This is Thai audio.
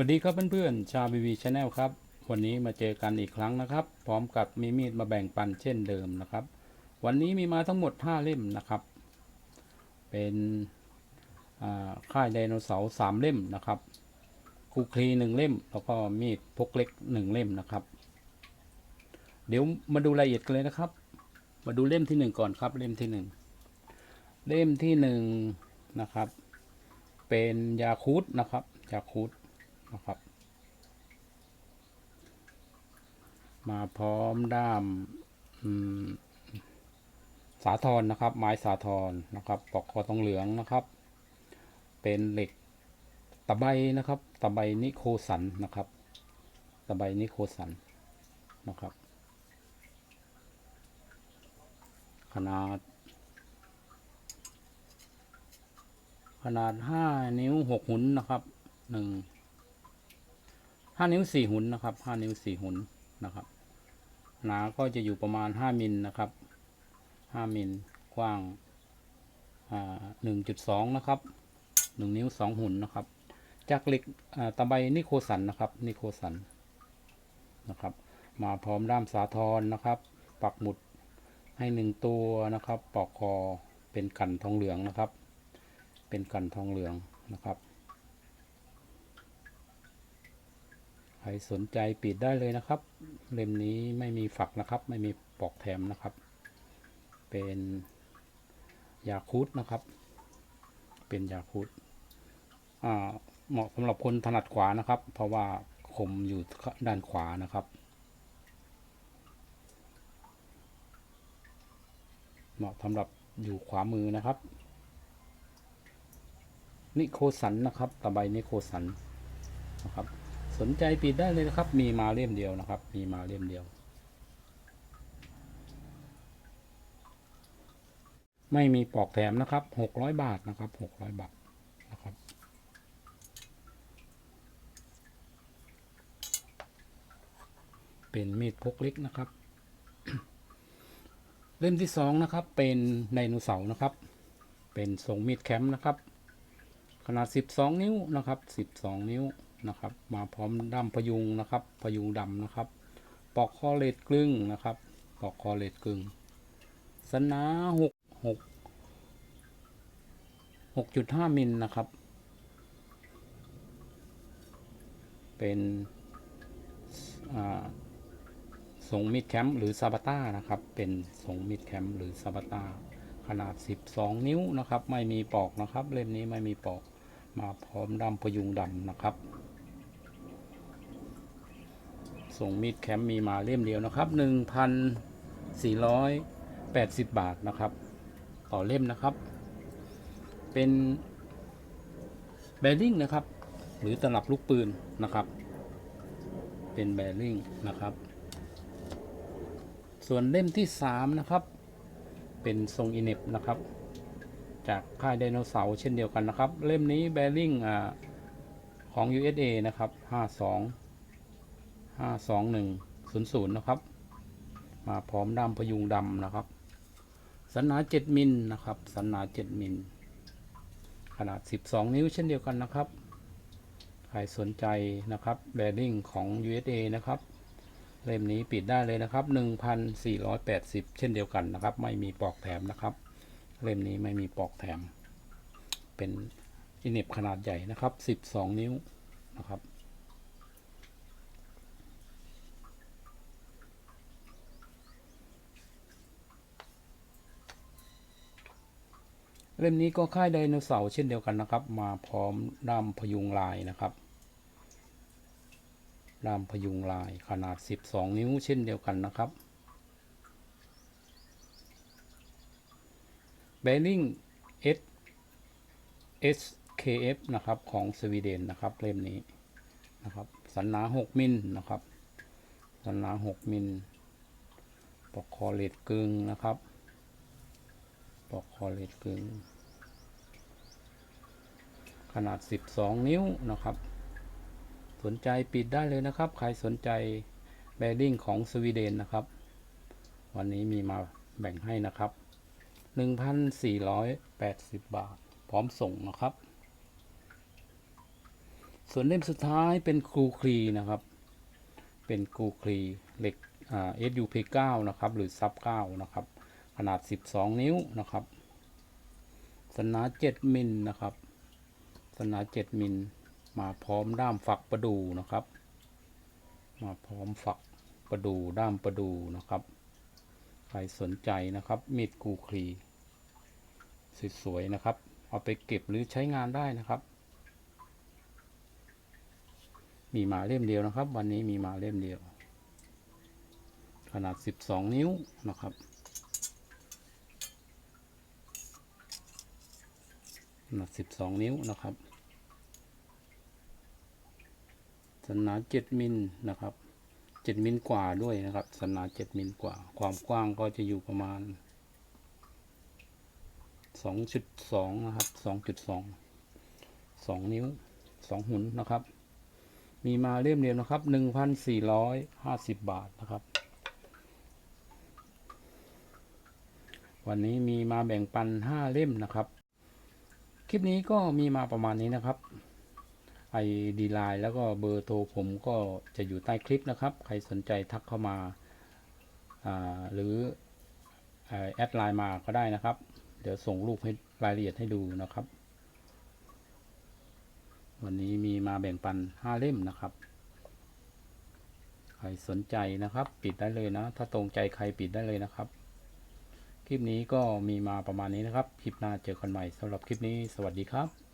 สวัสดีครับเพื่อนๆ ชาวบีบีชาแนลครับ วันนี้มาเจอกันอีกครั้งนะครับ พร้อมกับมีมีดมาแบ่งปันเช่นเดิมนะครับ วันนี้มีมาทั้งหมด 5 เล่มนะครับ เป็นค่ายไดโนเสาร์สามเล่มนะครับคูคลีหนึ่งเล่ม แล้วก็มีดพกเล็กหนึ่งเล่มนะครับ เดี๋ยวมาดูรายละเอียดกันเลยนะครับ มาดูเล่มที่หนึ่งก่อนครับ เล่มที่หนึ่งเล่มที่หนึ่งนะครับ เป็นยาคูดนะครับยาคูด นะครับ มาพร้อมด้ามสาทรนะครับ ไม้สาทรนะครับปอกคอทองเหลืองนะครับ เป็นเหล็กตะไบนะครับ ตะไบนิโคสันนะครับ ตะไบนิโคสันนะครับ ขนาด ขนาดห้านิ้วหกหุนนะครับหนึ่ง ห้านิ้วสี่หุนนะครับห้านิ้วสี่หุนนะครับ หนาก็จะอยู่ประมาณห้ามิลนะครับห้ามิลกว้างหนึ่งจุดสองนะครับหนึ่งนิ้วสองหุนนะครับ จากเหล็กตะไบนิโคสันนะครับนิโคสันนะครับ มาพร้อมด้ามสาทรนะครับ ปักหมุดให้หนึ่งตัวนะครับ ปอกคอเป็นกันทองเหลืองนะครับ เป็นกันทองเหลืองนะครับ ใค รสนใจปิดได้เลยนะครับ เล่มนี้ไม่มีฝักนะครับ ไม่มีปอกแถมนะครับ เป็นยาคูดนะครับ เป็นยาคูดเหมาะสำหรับคนถนัดขวานะครับ เพราะว่าคมอยู่ด้านขวานะครับ เหมาะสำหรับอยู่ขวามือนะครับ นิโคสันนะครับตะไบนิโคสันนะครับ สนใจปิดได้เลยนะครับ มีมาเล่มเดียวนะครับ มีมาเล่มเดียว ไม่มีปลอกแถมนะครับหกร้อยบาทนะครับหกร้อยบาทนะครับเป็นมีดพกเล็กนะครับ เล่มที่สองนะครับ เป็นไดโนเสาร์นะครับ เป็นทรงมีดแคมป์นะครับ ขนาด 12 นิ้วนะครับ 12 นิ้ว นะครับ มาพร้อมด้ามพยุงนะครับพยุงดำนะครับ ปอกคอเลดกลึงนะครับ ปอกคอเลดกลึงสนาหกหกหกจุดห้ามิลนะครับ เป็นอ่งมิดแคมป์หรือซาบาต้านะครับ เป็นทรงมิดแคมป์หรือซาบาต้าขนาด 12 นิ้วนะครับ ไม่มีปอกนะครับ เล่มนี้ไม่มีปอก มาพร้อมดำพยุงดำนะครับ ส่งมีดแคมป์มีมาเล่มเดียวนะครับ 1,480 บาทนะครับ ต่อเล่มนะครับ เป็นแบริ่งนะครับ หรือตลับลูกปืนนะครับ เป็นแบริ่งนะครับ ส่วนเล่มที่ 3 นะครับ เป็นทรงอินเนบนะครับ จากค่ายไดโนเสาร์เช่นเดียวกันนะครับ เล่มนี้แบริ่งอ่าของ USA นะครับ 52 52100นะครับ มาพร้อมด้ามพยุงดำนะครับ สันหนา7มิลนะครับ สันหนา7มิล ขนาด12นิ้วเช่นเดียวกันนะครับ ใครสนใจนะครับแบริ่งของ USA นะครับ เล่มนี้ปิดได้เลยนะครับ1,480เช่นเดียวกันนะครับ ไม่มีปลอกแถมนะครับ เล่มนี้ไม่มีปลอกแถม เป็นอินเนบขนาดใหญ่นะครับ 12 นิ้วนะครับ เล่มนี้ก็ค่ายไดโนเสาร์เช่นเดียวกันนะครับ มาพร้อมด้ามพยุงลายนะครับด้ามพยุงลายขนาด 12 นิ้วเช่นเดียวกันนะครับ b e a r i n g S SKF นะครับของสวีเดนนะครับเล่มนี้นะครับสันหนา 6 มิลนะครับสันหนา 6 มิลปอกคอเลดกึ่งนะครับปอกคอเลดกึ่ง ขนาด 12 นิ้วนะครับ สนใจปิดได้เลยนะครับ ใครสนใจแบริ่งของสวีเดนนะครับ วันนี้มีมาแบ่งให้นะครับ 1,480 บาท พร้อมส่งนะครับ ส่วนเล่มสุดท้ายเป็นครูคลีนะครับ เป็นครูคลีเหล็กอ่า SUP9 นะครับ หรือซับ9นะครับ ขนาด 12 นิ้วนะครับ สนา 7 มิลนะครับ สนา7มิลมาพร้อมด้ามฝักประดูนะครับ มาพร้อมฝักประดูด้ามประดูนะครับ ใครสนใจนะครับ มีดกูคลีสวยๆนะครับ เอาไปเก็บหรือใช้งานได้นะครับ มีมาเล่มเดียวนะครับ วันนี้มีมาเล่มเดียว ขนาด 12 นิ้วนะครับขนาด 12 นิ้วนะครับ สนา7มิลนะครับ7มิลกว่าด้วยนะครับสนา7มิลกว่า ความกว้างก็จะอยู่ประมาณ2.2นะครับ2.2 2นิ้ว2หุนนะครับ มีมาเล่มเดียวนะครับ1,450บาทนะครับวันนี้มีมาแบ่งปัน 5 เล่มนะครับ คลิปนี้ก็มีมาประมาณนี้นะครับ ไอดีไลน์แล้วก็เบอร์โทรผมก็จะอยู่ใต้คลิปนะครับ ใครสนใจทักเข้ามาาหรือเอ่อแอดไลน์มาก็ได้นะครับ เดี๋ยวส่งรูปให้รายละเอียดให้ดูนะครับ วันนี้มีมาแบ่งปัน 5 เล่มนะครับ ใครสนใจนะครับ ปิดได้เลยนะ ถ้าตรงใจใครปิดได้เลยนะครับ คลิปนี้ก็มีมาประมาณนี้นะครับ คลิปหน้าเจอกันใหม่สำหรับคลิปนี้ สวัสดีครับ